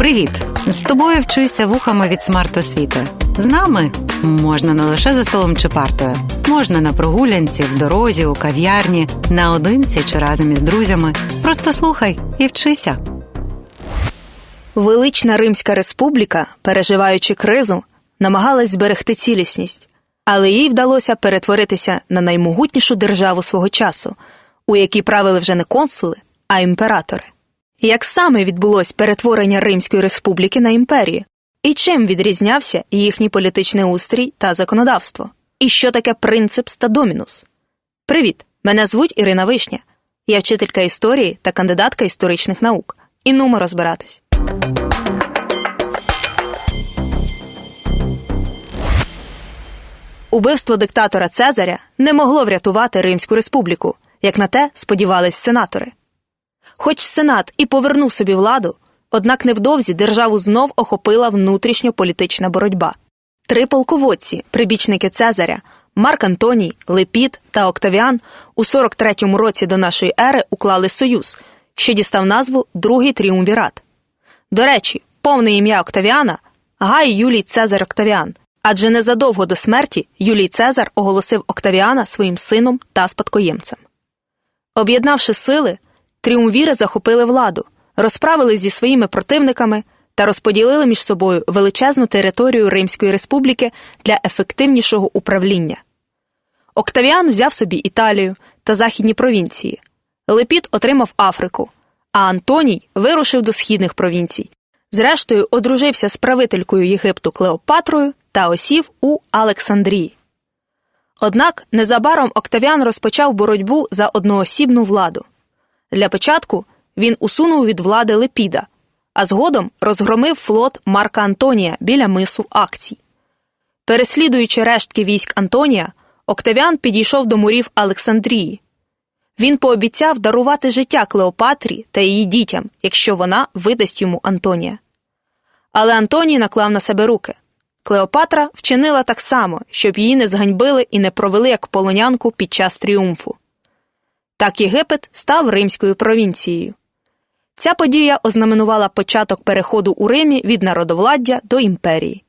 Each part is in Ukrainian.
Привіт! З тобою вчуся вухами від смарт-освіти. З нами можна не лише за столом чи партою, можна на прогулянці, в дорозі, у кав'ярні, наодинці чи разом із друзями. Просто слухай і вчися. Велична Римська республіка, переживаючи кризу, намагалась зберегти цілісність, але їй вдалося перетворитися на наймогутнішу державу свого часу, у якій правили вже не консули, а імператори. Як саме відбулось перетворення Римської республіки на імперію? І чим відрізнявся їхній політичний устрій та законодавство? І що таке принципс та домінус? Привіт! Мене звуть Ірина Вишня. Я вчителька історії та кандидатка історичних наук. І нумо розбиратись. Убивство диктатора Цезаря не могло врятувати Римську республіку, як на те сподівались сенатори. Хоч Сенат і повернув собі владу, однак невдовзі державу знов охопила внутрішньополітична боротьба. Три полководці, прибічники Цезаря, Марк Антоній, Лепід та Октавіан, у 43-му році до нашої ери уклали союз, що дістав назву Другий тріумвірат. До речі, повне ім'я Октавіана Гай Юлій Цезар Октавіан, адже незадовго до смерті Юлій Цезар оголосив Октавіана своїм сином та спадкоємцем. Об'єднавши сили, тріумвіри захопили владу, розправились зі своїми противниками та розподілили між собою величезну територію Римської республіки для ефективнішого управління. Октавіан взяв собі Італію та західні провінції. Лепід отримав Африку, а Антоній вирушив до східних провінцій. Зрештою, одружився з правителькою Єгипту Клеопатрою та осів у Олександрії. Однак незабаром Октавіан розпочав боротьбу за одноосібну владу. Для початку він усунув від влади Лепіда, а згодом розгромив флот Марка Антонія біля мису Акцій. Переслідуючи рештки військ Антонія, Октавіан підійшов до мурів Олександрії. Він пообіцяв дарувати життя Клеопатрі та її дітям, якщо вона видасть йому Антонія. Але Антоній наклав на себе руки. Клеопатра вчинила так само, щоб її не зганьбили і не провели як полонянку під час тріумфу. Так Єгипет став римською провінцією. Ця подія ознаменувала початок переходу у Римі від народовладдя до імперії.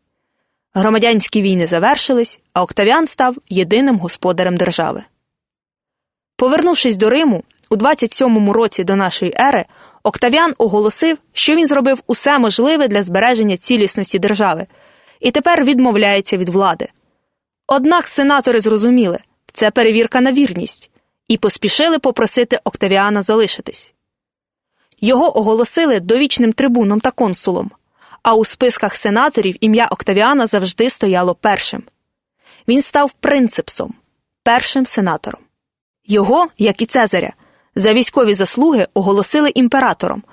Громадянські війни завершились, а Октавіан став єдиним господарем держави. Повернувшись до Риму, у 27-му році до нашої ери Октавіан оголосив, що він зробив усе можливе для збереження цілісності держави і тепер відмовляється від влади. Однак сенатори зрозуміли це перевірка на вірність і поспішили попросити Октавіана залишитись. Його оголосили довічним трибуном та консулом, а у списках сенаторів ім'я Октавіана завжди стояло першим. Він став принципсом, першим сенатором. Його, як і Цезаря, за військові заслуги оголосили імператором,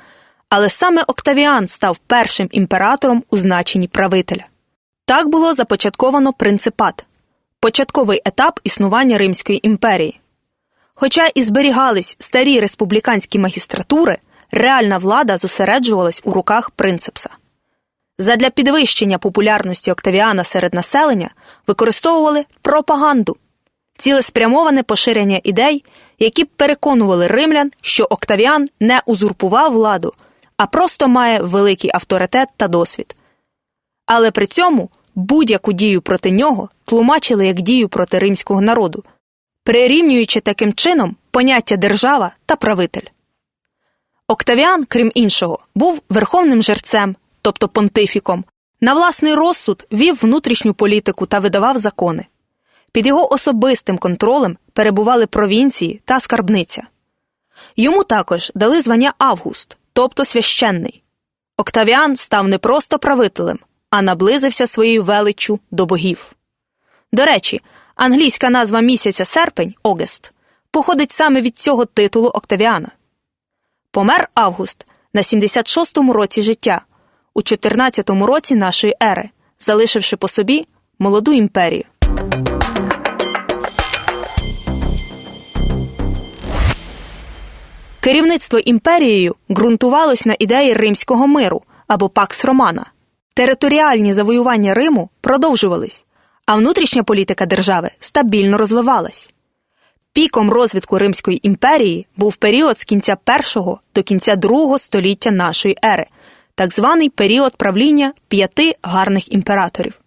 але саме Октавіан став першим імператором у значенні правителя. Так було започатковано принципат початковий етап існування Римської імперії. Хоча і зберігались старі республіканські магістратури, реальна влада зосереджувалась у руках принципса. Задля підвищення популярності Октавіана серед населення використовували пропаганду, цілеспрямоване поширення ідей, які б переконували римлян, що Октавіан не узурпував владу, а просто має великий авторитет та досвід. Але при цьому будь-яку дію проти нього тлумачили як дію проти римського народу, прирівнюючи таким чином поняття держава та правитель. Октавіан, крім іншого, був верховним жерцем, тобто понтифіком, на власний розсуд вів внутрішню політику та видавав закони. Під його особистим контролем перебували провінції та скарбниця. Йому також дали звання Август, тобто священний. Октавіан став не просто правителем, а наблизився своєю величчю до богів. До речі, англійська назва місяця серпень Огест походить саме від цього титулу Октавіана. Помер Август на 76-му році життя, у 14-му році нашої ери, залишивши по собі молоду імперію. Керівництво імперією ґрунтувалось на ідеї римського миру або Пакс Романа. Територіальні завоювання Риму продовжувались, а внутрішня політика держави стабільно розвивалась. Піком розвитку Римської імперії був період з кінця першого до кінця другого століття нашої ери так званий період правління п'яти гарних імператорів.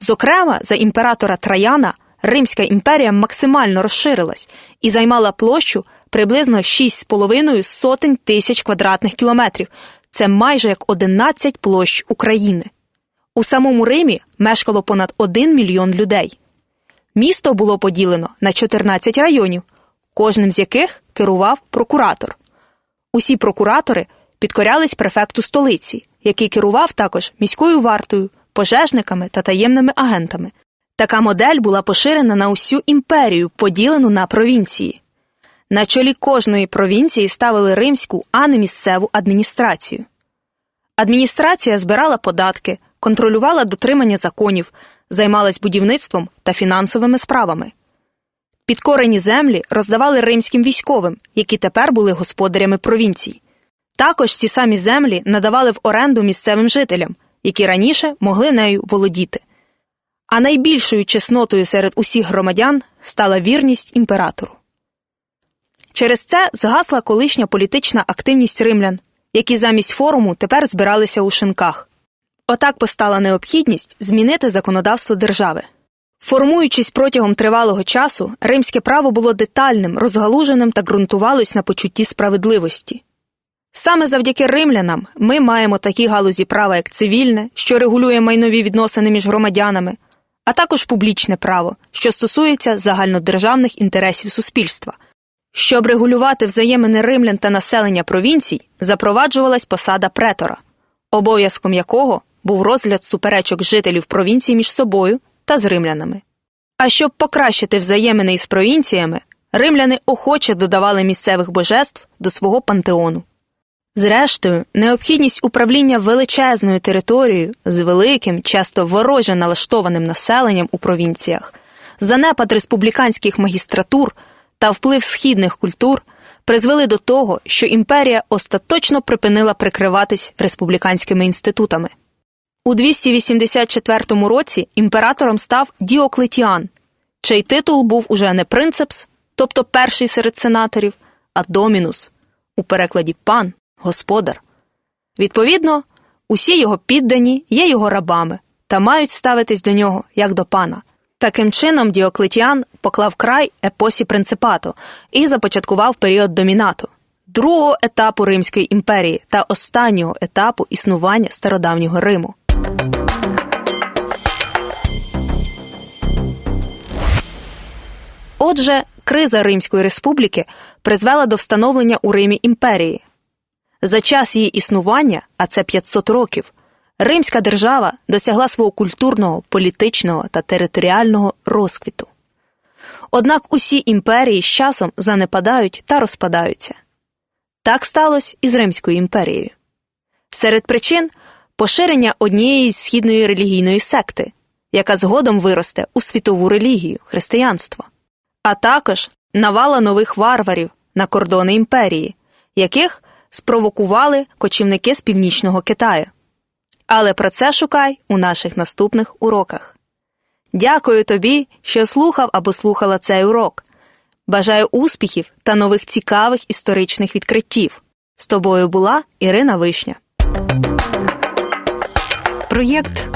Зокрема, за імператора Траяна Римська імперія максимально розширилась і займала площу приблизно 6,5 сотень тисяч квадратних кілометрів. Це майже як 11 площ України. У самому Римі мешкало понад 1 мільйон людей. Місто було поділено на 14 районів, кожним з яких керував прокуратор. Усі прокуратори підкорялись префекту столиці, який керував також міською вартою, пожежниками та таємними агентами. Така модель була поширена на усю імперію, поділену на провінції. На чолі кожної провінції ставили римську, а не місцеву адміністрацію. Адміністрація збирала податки, контролювала дотримання законів, займалась будівництвом та фінансовими справами. Підкорені землі роздавали римським військовим, які тепер були господарями провінцій. Також ці самі землі надавали в оренду місцевим жителям, які раніше могли нею володіти. А найбільшою чеснотою серед усіх громадян стала вірність імператору. Через це згасла колишня політична активність римлян, які замість форуму тепер збиралися у шинках. Отак постала необхідність змінити законодавство держави. Формуючись протягом тривалого часу, римське право було детальним, розгалуженим та ґрунтувалось на почутті справедливості. Саме завдяки римлянам ми маємо такі галузі права, як цивільне, що регулює майнові відносини між громадянами, а також публічне право, що стосується загальнодержавних інтересів суспільства. Щоб регулювати взаємини римлян та населення провінцій, запроваджувалась посада претора, обов'язком якого був розгляд суперечок жителів провінції між собою та з римлянами. А щоб покращити взаємини із провінціями, римляни охоче додавали місцевих божеств до свого пантеону. Зрештою, необхідність управління величезною територією з великим, часто вороже налаштованим населенням у провінціях, занепад республіканських магістратур та вплив східних культур призвели до того, що імперія остаточно припинила прикриватись республіканськими інститутами. У 284 році імператором став Діоклетіан, чий титул був уже не принцепс, тобто перший серед сенаторів, а домінус, у перекладі пан, господар. Відповідно, усі його піддані є його рабами та мають ставитись до нього як до пана. Таким чином, Діоклетіан поклав край епосі принципату і започаткував період домінату, другого етапу Римської імперії та останнього етапу існування стародавнього Риму. Отже, криза Римської республіки призвела до встановлення у Римі імперії. За час її існування, а це 500 років, Римська держава досягла свого культурного, політичного та територіального розквіту. Однак усі імперії з часом занепадають та розпадаються. Так сталося і з Римською імперією. Серед причин поширення однієї з східної релігійної секти, яка згодом виросте у світову релігію християнство, а також навала нових варварів на кордони імперії, яких спровокували кочівники з північного Китаю. Але про це шукай у наших наступних уроках. Дякую тобі, що слухав або слухала цей урок. Бажаю успіхів та нових цікавих історичних відкриттів. З тобою була Ірина Вишня. Проєкт